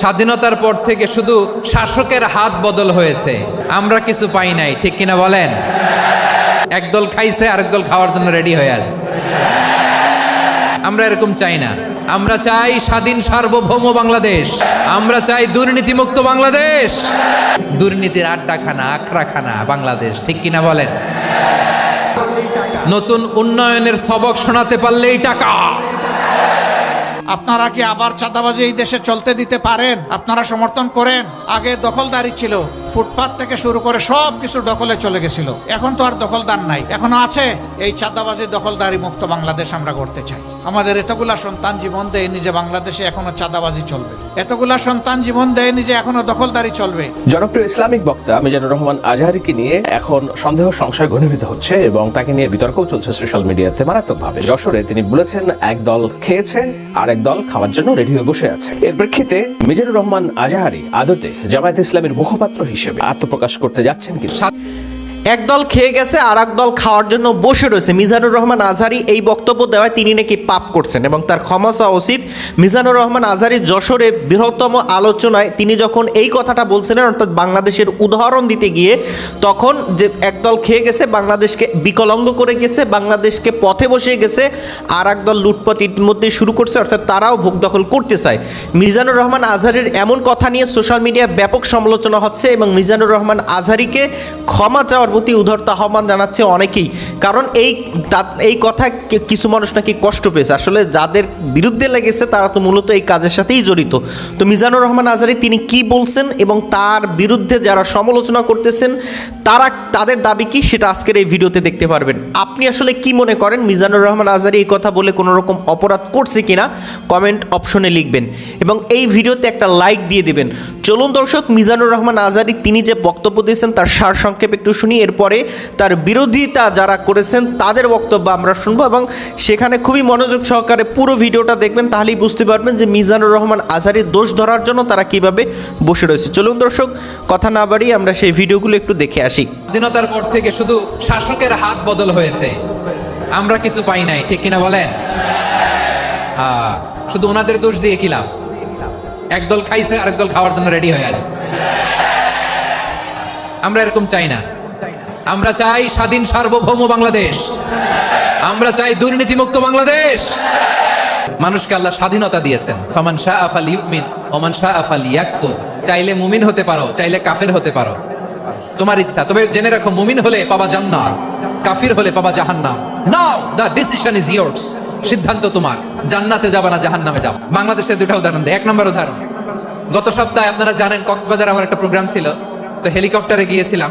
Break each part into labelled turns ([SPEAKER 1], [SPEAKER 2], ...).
[SPEAKER 1] স্বাধীনতার পর থেকে শুধু শাসকের হাত বদল হয়েছে। আমরা কিছু পাই নাই, ঠিক কিনা বলেন? একদল খাইছে, আরেক দল খাওয়ার জন্য রেডি হয়ে আস আমরা এরকম চাই না। আমরা চাই স্বাধীন সার্বভৌম বাংলাদেশ। আমরা চাই দুর্নীতিমুক্ত বাংলাদেশ। দুর্নীতির আড্ডাখানা, আখড়াখানা বাংলাদেশ, ঠিক কিনা বলেন? নতুন উন্নয়নের সবক শোনাতে পারলেই টাকা।
[SPEAKER 2] আপনারা কি আবার চাঁদাবাজি এই দেশে চলতে দিতে পারেন? আপনারা সমর্থন করেন? আগে দখলদারি ছিল, ফুটপাত থেকে শুরু করে সব কিছু দখলে চলে গেছিল। এখন তো আর দখলদার নাই। এখনও আছে। এই চাঁদাবাজি দখলদারি মুক্ত বাংলাদেশ আমরা করতে চাই। আমাদের এতগুলা সন্তান জীবন দেয়নি যে বাংলাদেশে এখনও চাঁদাবাজি চলবে। এতগুলা সন্তান জীবন দেয়নি যে এখনও দখলদারি চলবে।
[SPEAKER 3] জনপ্রিয় ইসলামিক বক্তা মিজানুর রহমান আজহারিকে নিয়ে এখন সন্দেহ সংশয় ঘনীভূত হচ্ছে এবং তাকে নিয়ে বিতর্কও চলছে সোশ্যাল মিডিয়াতে মারাত্মকভাবে। যশোরে তিনি বলেছেন, এক দল খেয়েছে আর এক দল খাওয়ার জন্য রেডি হয়ে বসে আছে। এর প্রেক্ষিতে মিজানুর রহমান আজহারি আদতে জামায়াত ইসলামের মুখপাত্র হিসেবে আত্মপ্রকাশ করতে যাচ্ছেন কিন্তু।
[SPEAKER 4] একদল খেয়ে গেছে আর দল খাওয়ার জন্য বসে রয়েছে। মিজানুর রহমান আজহারি এই বক্তব্য দেওয়ায় তিনি নাকি পাপ করছেন এবং তার ক্ষমা চাওয়া উচিত। মিজানুর রহমান আজহারি যশোরে বৃহত্তম আলোচনায় তিনি যখন এই কথাটা বলছিলেন, অর্থাৎ বাংলাদেশের উদাহরণ দিতে গিয়ে, তখন যে একদল খেয়ে গেছে, বাংলাদেশকে বিকলঙ্গ করে গেছে, বাংলাদেশকে পথে বসে গেছে আর একদল লুটপথ ইতিমধ্যে শুরু করছে, অর্থাৎ তারাও ভোগ দখল করতে চায়। মিজানুর রহমান আজহারির এমন কথা নিয়ে সোশ্যাল মিডিয়ায় ব্যাপক সমালোচনা হচ্ছে এবং মিজানুর রহমান আজহারিকে ক্ষমা চাওয়ার প্রতি উদারতা আহ্বান জানাচ্ছে অনেকেই। কারণ এই এই কথা কিছু মানুষ নাকি কষ্ট পেয়েছে। আসলে যাদের বিরুদ্ধে লেগেছে, তারা তো মূলত এই কাজের সাথেই জড়িত। তো মিজানুর রহমান আজহারি তিনি কি বলছেন এবং তার বিরুদ্ধে যারা সমালোচনা করতেছেন, তারা, তাদের দাবি কি, সেটা আজকের এই ভিডিওতে দেখতে পারবেন। আপনি আসলে কি মনে করেন? মিজানুর রহমান আজহারি এই কথা বলে কোনো রকম অপরাধ করছে কিনা? কমেন্ট অপশনে লিখবেন। এবং এই ভিডিওতে একটা লাইক দিয়ে দেবেন। চলুন দর্শক, মিজানুর রহমান আজহারি তিনি যে বক্তব্য দিয়েছেন, তার সার সংক্ষেপ একটু শুনি এরপরে তার বিরোধিতা যারা করেছেন তাদের বক্তব্য আমরা শুনব এবং সেখানে খুবই মনোযোগ সহকারে পুরো ভিডিওটা দেখবেন তাহলেই বুঝতে পারবেন যে মিজানুর রহমান আজহারির দোষ ধরার জন্য তারা কীভাবে বসে রয়েছে। চলুন দর্শক কথা না বাড়িয়ে আমরা সেই ভিডিওগুলো একটু দেখে আসি।
[SPEAKER 1] স্বাধীনতার পর থেকে শুধু শাসকের হাত বদল হয়েছে। আমরা কিছু পাই নাই ঠিক কিনা বলেন? আহ, শুধু ওনাদের দোষ দিয়ে কি লাভ? একদল খাইছে আরেক দল খাওয়ার জন্য রেডি হয়ে আছে। আমরা এরকম চাই না। আমরা চাই স্বাধীন সার্বভৌম বাংলাদেশ। আমরা চাই দুর্নীতিমুক্ত বাংলাদেশ। মানুষকে আল্লাহ স্বাধীনতা দিয়েছেন। ফামান শাহ আফাল ইউমিন ওমান শাহ আফাল ইয়াকফুর চাইলে মুমিন হতে পারো, চাইলে কাফের হতে পারো। তোমার ইচ্ছা, তবে জেনে রাখো, মুমিন হলে পাবা জান্নাত, কাফির হলে পাবা জাহান্নাম। Now the decision is yours সিদ্ধান্ত তোমার। জান্নাতে যাবা না, জাহান্নামে যাও বাংলাদেশের দুটা উদাহরণ দেয় এক নম্বর উদাহরণ। গত সপ্তাহে আপনারা জানেন, কক্সবাজার আমার একটা প্রোগ্রাম ছিল। তো হেলিকপ্টারে গিয়েছিলাম।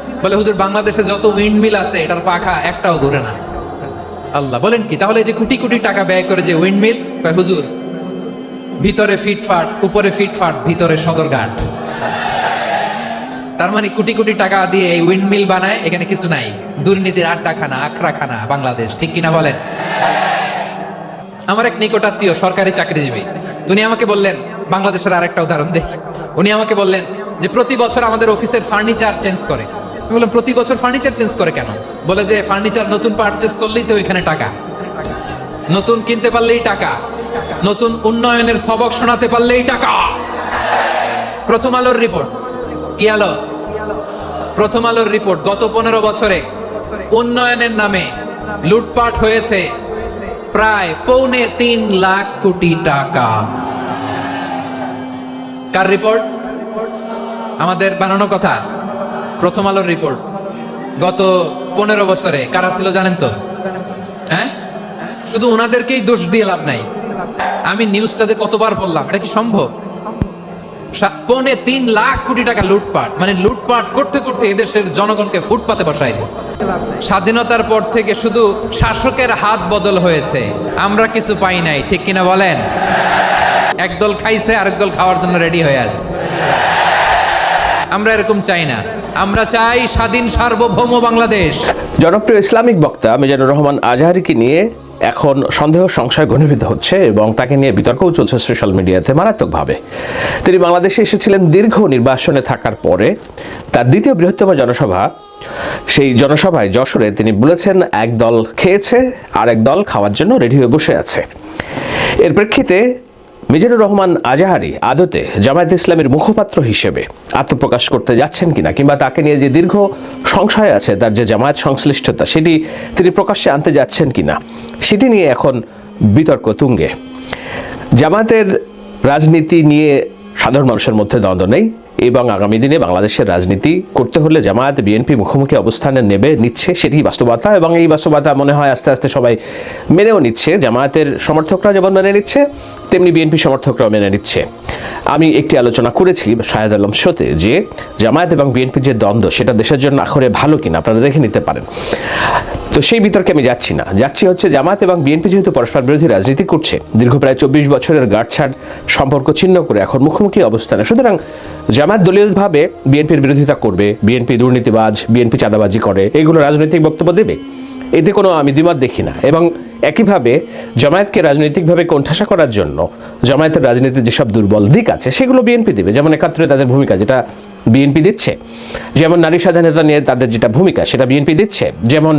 [SPEAKER 1] বলে, হুজুর, বাংলাদেশে যত উইন্ড মিল আছে, এটার পাখা একটাও ঘুরে না। আল্লাহ, বলেন কি? তাহলে যে কোটি কোটি টাকা ব্যয় করে যে উইন্ড মিল কয়, হুজুর, ভিতরে ফিটফাট, উপরে ফিটফাট, ভিতরে সদরঘাট। তার মানে কোটি কোটি টাকা দিয়ে এই উইন্ড মিল বানায়, এখানে কিছু নাই। দুর্নীতির আড্ডাখানা, আখড়াখানা বাংলাদেশ, ঠিক কিনা বলেন? আমার এক নিকটাত্মীয় সরকারি চাকরিজীবী, উনি আমাকে বললেন, বাংলাদেশের আরেকটা উদাহরণ দেখ। উনি আমাকে বললেন যে, প্রতি বছর আমাদের অফিসের ফার্নিচার চেঞ্জ করে। আমি বললাম প্রতি বছর ফার্নিচার চেঞ্জ করে কেন? বলে যে ফার্নিচার নতুন পারচেস করলেই তো ওইখানে টাকা। নতুন কিনতে পারলেই টাকা। নতুন উন্নয়নের সবক শোনাতে পারলেই টাকা। প্রথম আলোর রিপোর্ট কি আলো? প্রথম আলোর রিপোর্ট গত পনেরো বছরে। উন্নয়নের নামে লুটপাট হয়েছে প্রায় পৌনে তিন লাখ কোটি টাকা। কার রিপোর্ট আমাদের বানানো কথা। প্রথম আলোর রিপোর্ট গত পনেরো বছরে। কারা ছিল জানেন তো? হ্যাঁ? শুধু ওনাদেরকেই দোষ দিয়ে লাভ নাই। আমি নিউজটা যে কতবার বললাম, এটা কি সম্ভব? পৌনে তিন লাখ কোটি টাকা লুটপাট মানে লুটপাট করতে করতে এদেশের জনগণকে ফুটপাতে বসাই স্বাধীনতার পর থেকে শুধু শাসকের হাত বদল হয়েছে। আমরা কিছু পাই নাই, ঠিক কিনা বলেন? একদল খাইছে আরেক দল খাওয়ার জন্য রেডি হয়ে আছে। আমরা এরকম চাই না। আমরা চাই স্বাধীন সার্বভৌম বাংলাদেশ।
[SPEAKER 3] জনপ্রিয় ইসলামিক বক্তা মিজানুর রহমান আজহারিকে নিয়ে এখন সন্দেহ সংশয় ঘনীভূত হচ্ছে এবং তাকে নিয়ে বিতর্কও চলছে সোশ্যাল মিডিয়াতে মারাত্মকভাবে। তিনি বাংলাদেশে এসেছিলেন দীর্ঘ নির্বাসনে থাকার পরে। তার দ্বিতীয় বৃহত্তম জনসভা, সেই জনসভায় যশোরে তিনি বলেছেন এক দল খেয়েছে আর এক দল খাওয়ার জন্য রেডি হয়ে বসে আছে। এর প্রেক্ষিতে মিজানুর রহমান আজাহারি আদতে জামায়াত ইসলামের মুখপাত্র হিসেবে আত্মপ্রকাশ করতে যাচ্ছেন কিনা কিংবা তাকে নিয়ে যে দীর্ঘ সংশয় আছে, তার যে জামায়াত সংশ্লিষ্টতা, সেটি তিনি প্রকাশ্যে আনতে যাচ্ছেন কিনা, সেটি নিয়ে এখন বিতর্ক তুঙ্গে। জামায়াতের রাজনীতি নিয়ে সাধারণ মানুষের মধ্যে দ্বন্দ্ব নেই, এবং আগামী দিনে বাংলাদেশের রাজনীতি করতে হলে জামায়াত, বিএনপি মুখোমুখি অবস্থানে নেবে, নিচ্ছে সেটি বাস্তবতা, এবং এই বাস্তবতা মনে হয় আস্তে আস্তে সবাই মেনেও নিচ্ছে। জামায়াতের সমর্থকরা যেমন মেনে নিচ্ছে তেমনি বিএনপি সমর্থকরাও মেনে নিচ্ছে। আমি একটি আলোচনা করেছি শাহেদ আলম শোতে যে জামায়াত এবং বিএনপির যে দ্বন্দ্ব, সেটা দেশের জন্য আখরে ভালো কিনা আপনারা দেখে নিতে পারেন। তো সেই বিতর্কে আমি যাচ্ছি না। যাচ্ছি হচ্ছে জামাত এবং বিএনপি যেহেতু পরস্পর বিরোধী রাজনীতি করছে, দীর্ঘ প্রায় চব্বিশ বছরের গাঁটছাড় সম্পর্ক ছিন্ন করে এখন মুখোমুখি অবস্থানে। সুতরাং জামাত দলীয়ভাবে বিএনপির বিরোধিতা করবে, বিএনপি দুর্নীতিবাজ, বিএনপি চাঁদাবাজি করে, এগুলো রাজনৈতিক বক্তব্য দেবে। এতে কোনো আমি দ্বিমত দেখি না এবং একইভাবে জামায়াতকে রাজনৈতিকভাবে কোণঠাসা করার জন্য জামায়াতের রাজনীতির যেসব দুর্বল দিক আছে, সেগুলো বিএনপি দেবে। যেমন একাত্তরে তাদের ভূমিকা যেটা বিএনপি দিচ্ছে, যেমন নারী স্বাধীনতা নিয়ে তাদের যেটা ভূমিকা সেটা বিএনপি দিচ্ছে, যেমন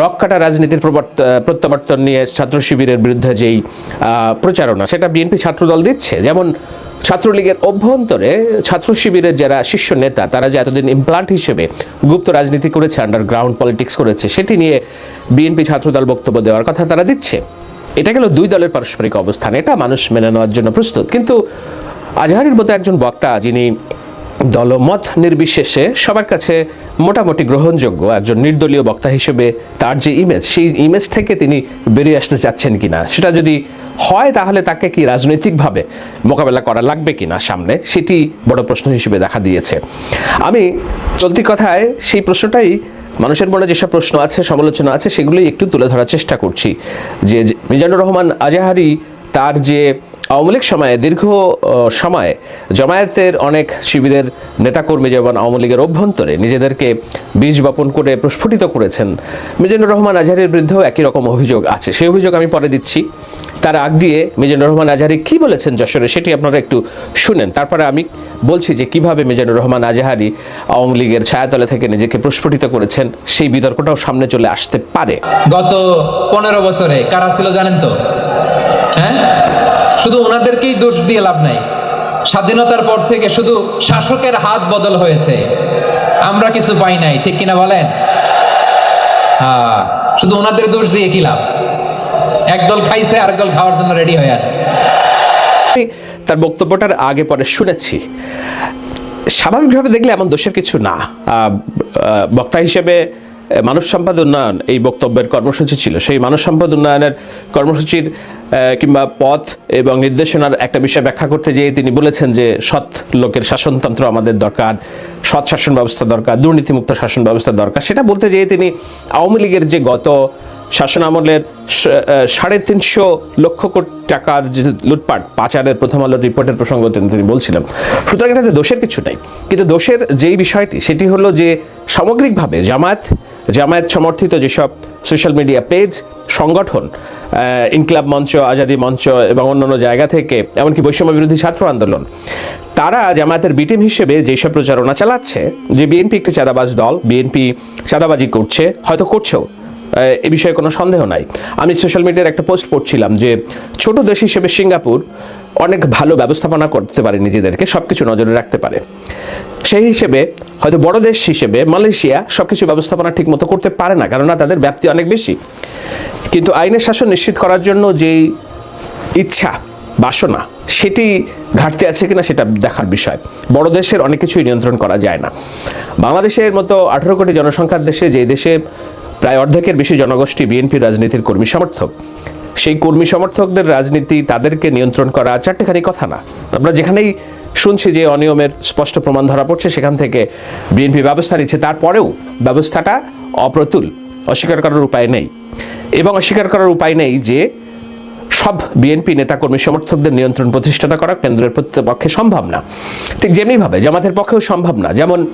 [SPEAKER 3] রক কাটা রাজনীতির প্রত্যাবর্তন নিয়ে ছাত্র শিবিরের বিরুদ্ধে যেই প্রচারণা সেটা বিএনপি ছাত্রদল দিচ্ছে, যেমন ছাত্রলীগের অভ্যন্তরে ছাত্র শিবিরের যারা শীর্ষ নেতা, তারা যে এতদিন ইমপ্লান্ট হিসেবে গুপ্ত রাজনীতি করেছে আন্ডারগ্রাউন্ড পলিটিক্স করেছে, সেটি নিয়ে বিএনপি ছাত্রদল বক্তব্য দেওয়ার কথা তারা দিচ্ছে। এটা গেল দুই দলের পারস্পরিক অবস্থান, এটা মানুষ মেনে নেওয়ার জন্য প্রস্তুত। কিন্তু আজহারির মতো একজন বক্তা যিনি দলমত নির্বিশেষে সবার কাছে মোটামুটি গ্রহণযোগ্য। একজন নির্দলীয় বক্তা হিসেবে তার যে ইমেজ সেই ইমেজ থেকে তিনি বেরিয়ে আসতে চাচ্ছেন কিনা, সেটা যদি হয় তাহলে তাকে কি রাজনৈতিকভাবে মোকাবেলা করা লাগবে কিনা সামনে, সেটি বড় প্রশ্ন হিসেবে দেখা দিয়েছে। আমি চলতি কথায় সেই প্রশ্নটাই মানুষের মনে যেসব প্রশ্ন আছে, সমালোচনা আছে, সেগুলোই একটু তুলে ধরার চেষ্টা করছি। যে মিজানুর রহমান আজাহারি তার যে আওয়ামী লীগ সময়ে দীর্ঘ সময় জামায়াতের অনেক শিবিরের নেতাকর্মী যেমন আওয়ামী লীগের অভ্যন্তরে নিজেদেরকে বীজ বপন করে প্রস্ফুটিত করেছেন। মিজানুর রহমান আজহারের বিরুদ্ধেও একই রকম অভিযোগ আছে। সেই অভিযোগ আমি পরে দিচ্ছি। তার আগ দিয়ে মিজানুর রহমান আজহারি কি বলেছেন যশোরে সেটি আপনারা একটু শুনেন। তারপরে আমি বলছি যে কীভাবে মিজানুর রহমান আজহারি আওয়ামী লীগের ছায়াতলে থেকে নিজেকে প্রস্ফুটিত করেছেন, সেই বিতর্কটাও সামনে চলে আসতে পারে।
[SPEAKER 1] গত পনেরো বছরে কারা ছিল জানেন তো? হ্যাঁ? শুধু ওনাদেরকেই দোষ দিয়ে লাভ নাই। স্বাধীনতার পর থেকে শুধু শাসকের হাত বদল হয়েছে। আমরা কিছু পাই নাই, ঠিক কিনা বলেন? হ্যাঁ শুধু ওনাদের দোষ দিয়ে কি লাভ? একদল খাইছে আর একদল খাওয়ার জন্য রেডি হয়ে
[SPEAKER 3] আমি তার বক্তব্যটার আগে পরে শুনেছি। স্বাভাবিকভাবে দেখলে এমন দোষের কিছু না। বক্তা হিসেবে মানব সম্পদ উন্নয়ন এই বক্তব্যের কর্মসূচি ছিল। সেই মানব সম্পদ উন্নয়নের কর্মসূচির কিংবা পথ এবং নির্দেশনার একটা বিষয় ব্যাখ্যা করতে যেয়ে তিনি বলেছেন যে সৎ লোকের শাসনতন্ত্র আমাদের দরকার, সৎ শাসন ব্যবস্থা দরকার, দুর্নীতিমুক্ত শাসন ব্যবস্থা দরকার। সেটা বলতে যেয়ে তিনি আওয়ামী লীগের যে গত শাসন আমলের সাড়ে তিনশো লক্ষ কোটি টাকার যে লুটপাট, পাচারের প্রথম আলোর রিপোর্টের প্রসঙ্গ তিনি বলছিলেন। সুতরাং এটাতে দোষের কিছু নেই। কিন্তু দোষের যেই বিষয়টি, সেটি হলো যে সামগ্রিকভাবে জামায়াত জামায়াত সমর্থিত যেসব সোশ্যাল মিডিয়া পেজ, সংগঠন ইনকলাব মঞ্চ, আজাদি মঞ্চ এবং অন্যান্য জায়গা থেকে, এমনকি বৈষম্য বিরোধী ছাত্র আন্দোলন, তারা জামায়াতের বিটিম হিসেবে যেসব প্রচারণা চালাচ্ছে, যে বিএনপি একটি চাঁদাবাজ দল, বিএনপি চাঁদাবাজি করছে, হয়তো করছেও এ বিষয়ে কোনো সন্দেহ নাই। আমি সোশ্যাল মিডিয়ার একটা পোস্ট পড়ছিলাম যে ছোট দেশ হিসেবে সিঙ্গাপুর অনেক ভালো ব্যবস্থাপনা করতে পারে নিজেদেরকে সব কিছু নজরে রাখতে পারে। সেই হিসেবে হয়তো বড় দেশ হিসেবে মালয়েশিয়া সব কিছু ব্যবস্থাপনা ঠিক মতো করতে পারে না, কেননা তাদের ব্যাপ্তি অনেক বেশি। কিন্তু আইনের শাসন নিশ্চিত করার জন্য যেই ইচ্ছা, বাসনা, সেটি ঘাটতি আছে কিনা সেটা দেখার বিষয়। বড় দেশের অনেক কিছুই নিয়ন্ত্রণ করা যায় না। বাংলাদেশের মতো আঠেরো কোটি জনসংখ্যার দেশে যে দেশে প্রায় অর্ধেকের বেশি জনগোষ্ঠী বিএনপি রাজনীতির কর্মী সমর্থক। সেই কর্মী সমর্থকদের রাজনীতি তাদেরকে নিয়ন্ত্রণ করা চারটেখানি কথা না। আমরা যেখানেই শুনছি যে অনিয়মের স্পষ্ট প্রমাণ ধরা পড়ছে, সেখান থেকে বিএনপি ব্যবস্থা নিচ্ছে। তারপরেও ব্যবস্থাটা অপ্রতুল, অস্বীকার করার উপায় নেই। এবং অস্বীকার করার উপায় নেই যে সব বিএনপি নেতাকর্মী সমর্থকদের নিয়ন্ত্রণ প্রতিষ্ঠাতা করা কেন্দ্রের পক্ষে সম্ভব না। ঠিক যেমনিভাবে, জামাতের পক্ষেও সম্ভব না। যেমন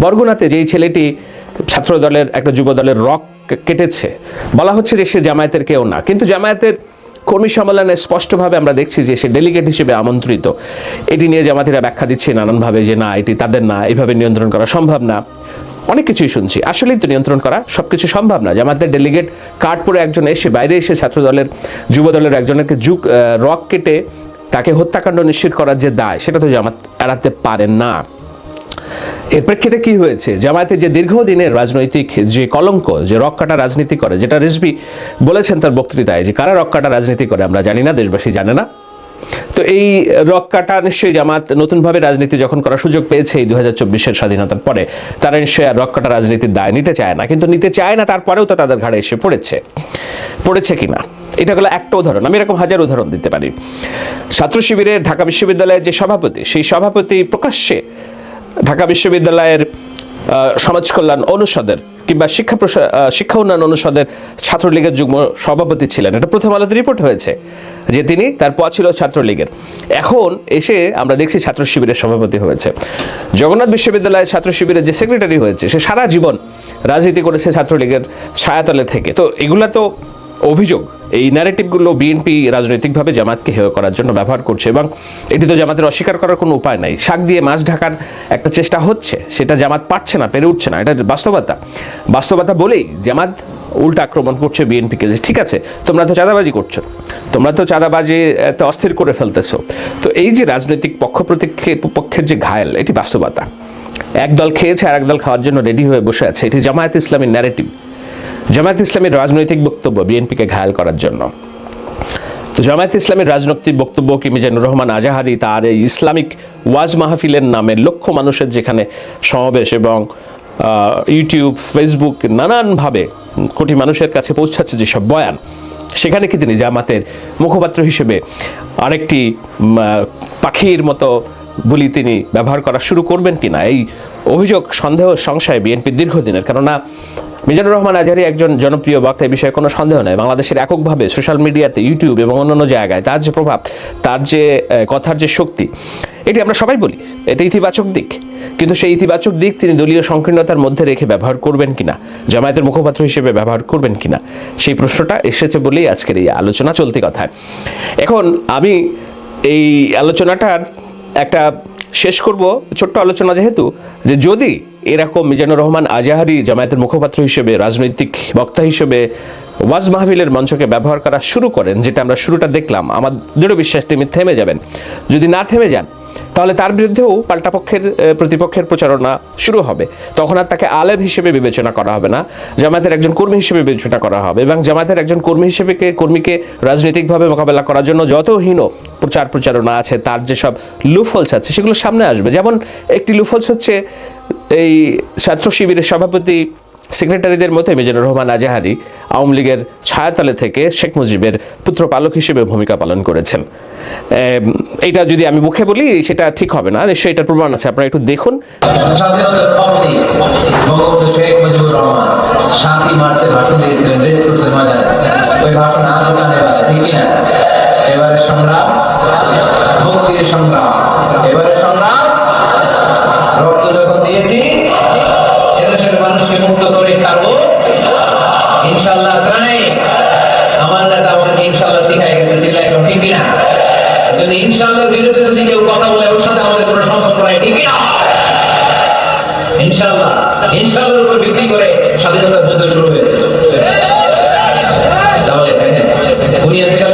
[SPEAKER 3] বরগুনাতে যেই ছেলেটি ছাত্র দলের একটা যুব দলের রক কেটেছে। বলা হচ্ছে যে সে জামায়াতের কেউ না। কিন্তু জামায়াতের কর্মী সম্মেলনে স্পষ্টভাবে আমরা দেখছি যে সে ডেলিগেট হিসেবে আমন্ত্রিত। এটি নিয়ে জামাতিরা ব্যাখ্যা দিচ্ছে নানানভাবে যে না, এটি তাদের না এইভাবে নিয়ন্ত্রণ করা সম্ভব না। অনেক কিছুই শুনছি। আসলেই তো নিয়ন্ত্রণ করা সব কিছু সম্ভব না। জামাতের ডেলিগেট কার্ড পরে একজন এসে বাইরে এসে ছাত্র দলের, যুব দলের একজনকে যুগ রক কেটে তাকে হত্যাকাণ্ড নিশ্চিত করার যে দায়, সেটা তো জামাত এড়াতে পারেন না। এর প্রেক্ষিতে কি হয়েছে? জামায়াতের যে দীর্ঘদিনের রাজনৈতিক যে কলঙ্ক, যে রক কাটা রাজনীতি করে, যেটা রিজবি বলেছেন তার বক্তৃতায়, যে কারা রক কাটা রাজনীতি করে, আমরা জানি না, দেশবাসী জানে না। তো এই রক কাটা নিশ্চয়ই জামাত নতুনভাবে রাজনীতি যখন করার সুযোগ পেয়েছে এই দু হাজার স্বাধীনতার পরে, তারা নিশ্চয়ই আর রক কাটা রাজনীতির দায় নিতে চায় না। কিন্তু নিতে চায় না, তারপরেও তো তাদের ঘাড়ে এসে পড়েছে। পড়েছে কিনা? এটা হলো একটা উদাহরণ। আমি এরকম হাজার উদাহরণ দিতে পারি। ছাত্র শিবিরে ঢাকা বিশ্ববিদ্যালয়ের যে সভাপতি, সেই সভাপতি প্রকাশ্যে ঢাকা বিশ্ববিদ্যালয়ের সমাজ কল্যাণ অনুষদের কিংবা শিক্ষা শিক্ষা উন্নয়ন অনুষদের ছাত্রলীগের যুগ্ম সভাপতি ছিলেন। এটা প্রথম আলোতে রিপোর্ট হয়েছে যে তিনি তার পদ ছিল ছাত্রলীগের। এখন এসে আমরা দেখছি ছাত্র শিবিরের সভাপতি হয়েছে। জগন্নাথ বিশ্ববিদ্যালয়ের ছাত্র শিবিরের যে সেক্রেটারি হয়েছে, সে সারা জীবন রাজনীতি করেছে ছাত্রলীগের ছায়াতলে থেকে। তো এগুলা তো অভিযোগ, এই ন্যারেটিভগুলো বিএনপি রাজনৈতিকভাবে জামাতকে হেয় করার জন্য ব্যবহার করছে এবং এটি তো জামাতের অস্বীকার করার কোনো উপায় নাই। শাক দিয়ে মাছ ঢাকার একটা চেষ্টা হচ্ছে, সেটা জামাত পারছে না, পেরে উঠছে না। এটা বাস্তবতা। বাস্তবতা বলেই জামাত উল্টা আক্রমণ করছে বিএনপিকে যে, ঠিক আছে, তোমরা তো চাঁদাবাজি করছ, তোমরা তো চাঁদাবাজি এত অস্থির করে ফেলতেছো। তো এই যে রাজনৈতিক পক্ষ পক্ষের যে ঘায়েল, এটি বাস্তবতা। এক দল খেয়েছে আর এক দল খাওয়ার জন্য রেডি হয়ে বসে আছে। এটি জামায়াত ইসলামীর ন্যারেটিভ জামায়াত ইসলামের রাজনৈতিক বক্তব্য বিএনপিকে ঘায়াল করার জন্য। তো জামায়াত ইসলামের রাজনৈতিক বক্তব্য কি মিজানুর রহমান আজাহারি তার এই ইসলামিক ওয়াজ মাহফিলের নামে লক্ষ মানুষের যেখানে সমাবেশ এবং ইউটিউব, ফেসবুক নানানভাবে কোটি মানুষের কাছে পৌঁছাচ্ছে যেসব বয়ান, সেখানে কি তিনি জামাতের মুখপাত্র হিসেবে আরেকটি পাখির মতো বলি তিনি ব্যবহার করা শুরু করবেন কিনা? এই অভিযোগ সন্দেহ, সংশয় বিএনপির দীর্ঘদিনের। কেননা মিজানুর রহমান আজহারি একজন জনপ্রিয় বক্তা এই বিষয়ে কোনো সন্দেহ নেই। বাংলাদেশের এককভাবে সোশ্যাল মিডিয়াতে, ইউটিউব এবং অন্যান্য জায়গায় তার যে প্রভাব, তার যে কথার যে শক্তি, এটি আমরা সবাই বলি, এটা ইতিবাচক দিক। কিন্তু সেই ইতিবাচক দিক তিনি দলীয় সংকীর্ণতার মধ্যে রেখে ব্যবহার করবেন কিনা, জামায়াতের মুখপাত্র হিসেবে ব্যবহার করবেন কিনা, সেই প্রশ্নটা এসেছে বলেই আজকের এই আলোচনা চলতি কথা এখন আমি এই আলোচনাটার একটা শেষ করব, ছোট্ট আলোচনা যেহেতু, যে যদি এরকম মিজানুর রহমান আজাহারি জামায়াতের মুখপাত্র হিসেবে, রাজনৈতিক বক্তা হিসেবে ওয়াজ মাহফিলের মঞ্চকে ব্যবহার করা শুরু করেন, যেটা আমরা শুরুটা দেখলাম। আমার দৃঢ় বিশ্বাস তিনি থেমে যাবেন। যদি না থেমে যান, তাহলে তার বিরুদ্ধেও পাল্টা পক্ষের প্রতিপক্ষের প্রচারণা শুরু হবে। তখন আর তাকে আলেম হিসেবে বিবেচনা করা হবে না, জামায়াতের একজন কর্মী হিসেবে বিবেচনা করা হবে এবং জামায়াতের একজন কর্মী হিসেবে কর্মীকে রাজনৈতিকভাবে মোকাবেলা করার জন্য যত হীন প্রচার প্রচারণা আছে, তার যেসব লুফলস আছে, সেগুলো সামনে আসবে। যেমন একটি লুফলস হচ্ছে এই ছাত্র শিবিরের সভাপতি সেক্রেটারিদের মধ্যে মিজানুর রহমান আজাহারি আওয়ামী লীগের ছায়াতলে থেকে শেখ মুজিবের পুত্র পালক হিসেবে ভূমিকা পালন করেছেন। এইটা যদি আমি মুখে বলি, সেটা ঠিক হবে না। নিশ্চয়ই এটার প্রমাণ আছে। আপনারা একটু দেখুন।
[SPEAKER 1] সংগ্রাম, মুক্তির সংগ্রাম। এবারে সংগ্রাম, রক্ত যখন ইনশাল্লাহ চাই আমার নেতা আমাকে ইনশাল্লাহ শিখাই গেছে চিল্লাই এখন ঠিক কিনা? যদি ইনশাল্লাহ বিরুদ্ধে যদি কেউ কথা বলে, ওর সাথে আমাদের কোনো সম্পর্ক নাই, ঠিক কিনা? ইনশাল্লাহ ইনশাল্লাহর উপর ভিত্তি করে স্বাধীনতা যুদ্ধ শুরু হয়েছে। তাহলে দেখেন দুনিয়া এতেকাল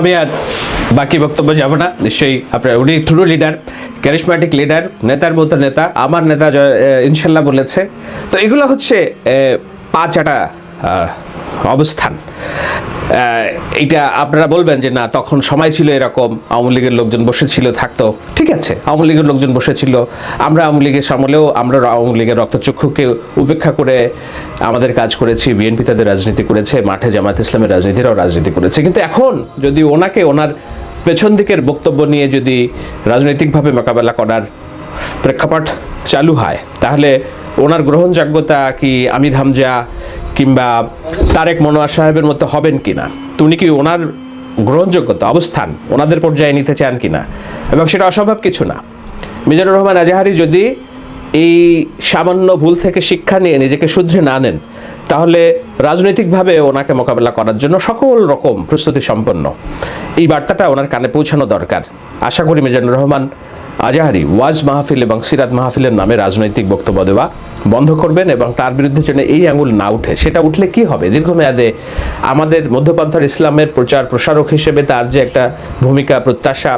[SPEAKER 3] আমি আর বাকি বক্তব্য যাব না। নিশ্চয়ই আপনার, উনি ট্রু লিডার ক্যারিসম্যাটিক লিডার নেতার মতো নেতা, আমার নেতা ইনশাল্লাহ বলেছে। তো এগুলো হচ্ছে পাঁচ আটা অবস্থান। এইটা আপনারা বলবেন যে না, তখন সময় ছিল এরকম, আওয়ামী লীগের লোকজন বসেছিল, থাকতো। ঠিক আছে, আওয়ামী লীগের লোকজন বসেছিল। আমরা আওয়ামী লীগের সামলেও আমরা আওয়ামী লীগের রক্তচক্ষুকে উপেক্ষা করে আমাদের কাজ করেছি। বিএনপি তাদের রাজনীতি করেছে, মাঠে জামাত ইসলামের রাজনীতিরাও রাজনীতি করেছে। কিন্তু এখন যদি ওনাকে, ওনার পেছন দিকের বক্তব্য নিয়ে যদি রাজনৈতিকভাবে মোকাবেলা করার প্রেক্ষাপট চালু হয়, তাহলে ওনার গ্রহণযোগ্যতা কি আমির হামজা কিংবা তারেক মনোয়ার সাহেবের মতো হবেন কিনা? তুমি কি ওনার গ্রহণযোগ্যতা, অবস্থান ওনাদের পর্যায়ে নিতে চান কিনা? এবং সেটা অসম্ভব কিছু না। মিজানুর রহমান আজাহারি যদি এই সামান্য ভুল থেকে শিক্ষা নিয়ে নিজেকে শুধরে না নেন, তাহলে রাজনৈতিকভাবে ওনাকে মোকাবেলা করার জন্য সকল রকম প্রস্তুতি সম্পন্ন। এই বার্তাটা ওনার কানে পৌঁছানো দরকার। আশা করি মিজানুর রহমান আজাহারি ওয়াজ মাহফিল এবং সিরাত মাহফিলের নামে রাজনৈতিক বক্তব্য দেওয়া বন্ধ করবেন এবং তার বিরুদ্ধে যেন এই আঙুল না উঠে, সেটা উঠলে কি হবে? দীর্ঘমেয়াদে আমাদের মধ্যপন্থার ইসলামের প্রচার প্রসারক হিসেবে তার যে একটা ভূমিকা, প্রত্যাশা,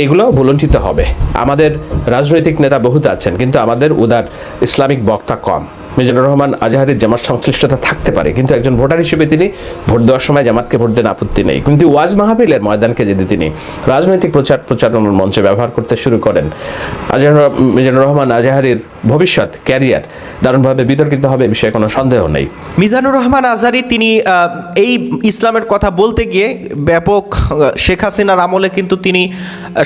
[SPEAKER 3] এইগুলো ভুলণ্ঠিত হবে। আমাদের রাজনৈতিক নেতা বহুত আছেন, কিন্তু আমাদের উদার ইসলামিক বক্তা কম। মিজানুর রহমান আজাহারের জামাত সংশ্লিষ্টতা থাকতে পারে, কিন্তু একজন ভোটার হিসেবে তিনি ভোট দেওয়ার সময় জামাতকে ভোট দেন আপত্তি নেই। কিন্তু ওয়াজ মাহফিলের ময়দানকে যদি তিনি রাজনৈতিক প্রচার প্রচারণার মঞ্চে ব্যবহার করতে শুরু করেন, আজহার মিজানুর রহমান আজাহারের ভবিষ্যৎ, ক্যারিয়ার দারুণভাবে বিতর্কিত হবে বিষয়ে কোনো সন্দেহ নেই।
[SPEAKER 4] মিজানুর রহমান আজারি তিনি এই ইসলামের কথা বলতে গিয়ে ব্যাপক শেখ হাসিনার আমলে কিন্তু তিনি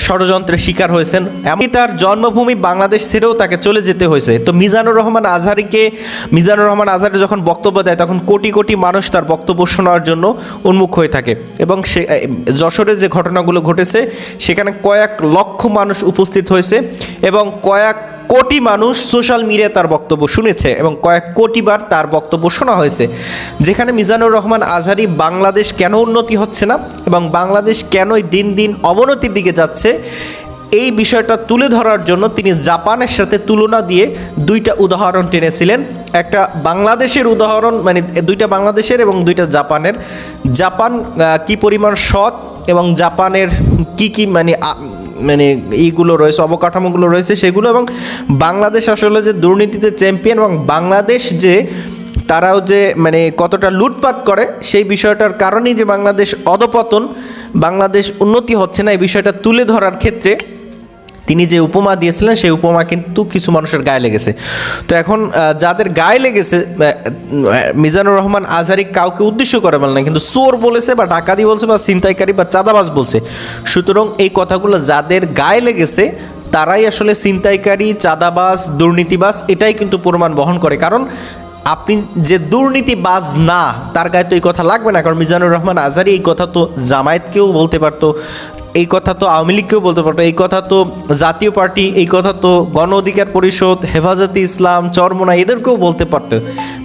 [SPEAKER 4] ষড়যন্ত্রের শিকার হয়েছেন। এমনকি তার জন্মভূমি বাংলাদেশ ছেড়েও তাকে চলে যেতে হয়েছে। তো মিজানুর রহমান আজহারিকে মিজানুর রহমান আজহারি যখন বক্তব্য দেয়, তখন কোটি কোটি মানুষ তার বক্তব্য শোনার জন্য উন্মুখ হয়ে থাকে। এবং সে যশোরে যে ঘটনাগুলো ঘটেছে, সেখানে কয়েক লক্ষ মানুষ উপস্থিত হয়েছে এবং কয়েক কোটি মানুষ সোশ্যাল মিডিয়ায় তার বক্তব্য শুনেছে এবং কয়েক কোটিবার তার বক্তব্য শোনা হয়েছে। যেখানে মিজানুর রহমান আজহারি বাংলাদেশ কেন উন্নতি হচ্ছে না এবং বাংলাদেশ কেনই দিন দিন অবনতির দিকে যাচ্ছে এই বিষয়টা তুলে ধরার জন্য তিনি জাপানের সাথে তুলনা দিয়ে দুইটা উদাহরণ টেনেছিলেন। একটা বাংলাদেশের উদাহরণ মানে দুইটা বাংলাদেশের এবং দুইটা জাপানের। জাপান কি পরিমাণ সৎ এবং জাপানের কি কি মানে মানে এইগুলো রয়েছে, অবকাঠামোগুলো রয়েছে সেগুলো এবং বাংলাদেশ আসলে যে দুর্নীতিতে চ্যাম্পিয়ন এবং বাংলাদেশ যে, তারাও যে মানে কতটা লুটপাট করে সেই বিষয়টার কারণেই যে বাংলাদেশ অধপতন, বাংলাদেশ উন্নতি হচ্ছে না, এই বিষয়টা তুলে ধরার ক্ষেত্রে তিনি যে উপমা দিয়েছিলেন, সেই উপমা কিন্তু কিছু মানুষের গায়ে লেগেছে। তো এখন যাদের গায়ে লেগেছে মিজানুর রহমান আজহারি কাউকে উদ্দেশ্য করে বলে না কিন্তু চোর বলেছে বা ডাকাতি বলছে বা ছিনতাইকারী বা চাঁদাবাজ বলছে। সুতরাং এই কথাগুলো যাদের গায়ে লেগেছে, তারাই আসলে ছিনতাইকারী, চাঁদাবাজ, দুর্নীতিবাজ, এটাই কিন্তু প্রমাণ বহন করে। কারণ আপনি যে দুর্নীতিবাজ না, তার গায়ে তো এই কথা লাগবে না, কারণ মিজানুর রহমান আজহারি এই কথা তো জামায়াতকেও বলতে পারতো। এই কথা তো আওয়ামী লীগকেও বলতে পারতো এই কথা তো জাতীয় পার্টি, এই কথা তো গণ অধিকার পরিষদ, হেফাজতে ইসলাম, চরমোনা, এদেরকেও বলতে পারতো।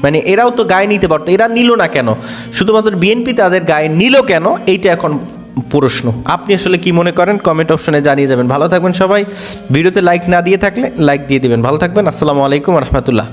[SPEAKER 4] মানে এরাও তো গায়ে নিতে পারতো। এরা নিল না কেন? শুধুমাত্র বিএনপি তাদের গায়ে নিল কেন? এইটা এখন প্রশ্ন। আপনি আসলে কি মনে করেন? কমেন্ট অপশনে জানিয়ে যাবেন। ভালো থাকবেন সবাই। ভিডিওতে লাইক না দিয়ে থাকলে লাইক দিয়ে দেবেন। ভালো থাকবেন। আসসালামু আলাইকুম রহমতুল্লাহ।